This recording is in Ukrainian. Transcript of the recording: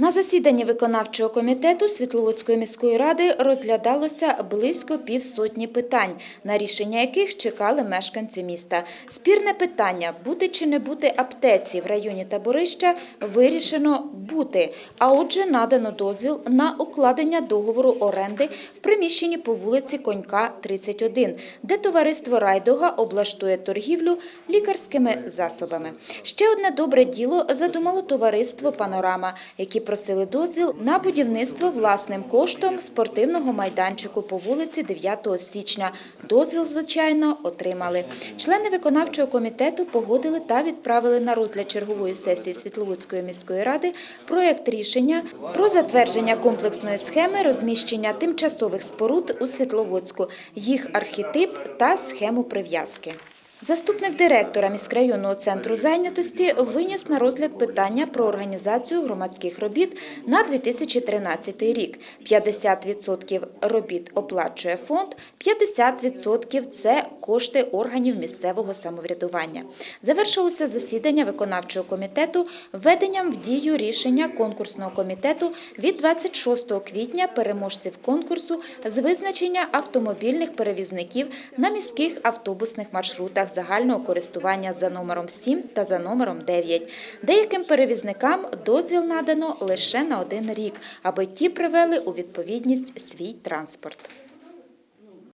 На засіданні виконавчого комітету Світловодської міської ради розглядалося близько півсотні питань, на рішення яких чекали мешканці міста. Спірне питання бути чи не бути аптеці в районі Таборища вирішено бути. А отже, надано дозвіл на укладення договору оренди в приміщенні по вулиці Конька 31, де товариство Райдога облаштує торгівлю лікарськими засобами. Ще одне добре діло задумало товариство Панорама, які просили дозвіл на будівництво власним коштом спортивного майданчику по вулиці 9 січня. Дозвіл, звичайно, отримали. Члени виконавчого комітету погодили та відправили на розгляд чергової сесії Світловодської міської ради проект рішення про затвердження комплексної схеми розміщення тимчасових споруд у Світловодську, їх архетип та схему прив'язки. Заступник директора міськрайонного центру зайнятості виніс на розгляд питання про організацію громадських робіт на 2013 рік. 50% робіт оплачує фонд, 50% – це кошти органів місцевого самоврядування. Завершилося засідання виконавчого комітету введенням в дію рішення конкурсного комітету від 26 квітня переможців конкурсу з визначення автомобільних перевізників на міських автобусних маршрутах загального користування за номером 7 та за номером 9. Деяким перевізникам дозвіл надано лише на один рік, аби ті привели у відповідність свій транспорт.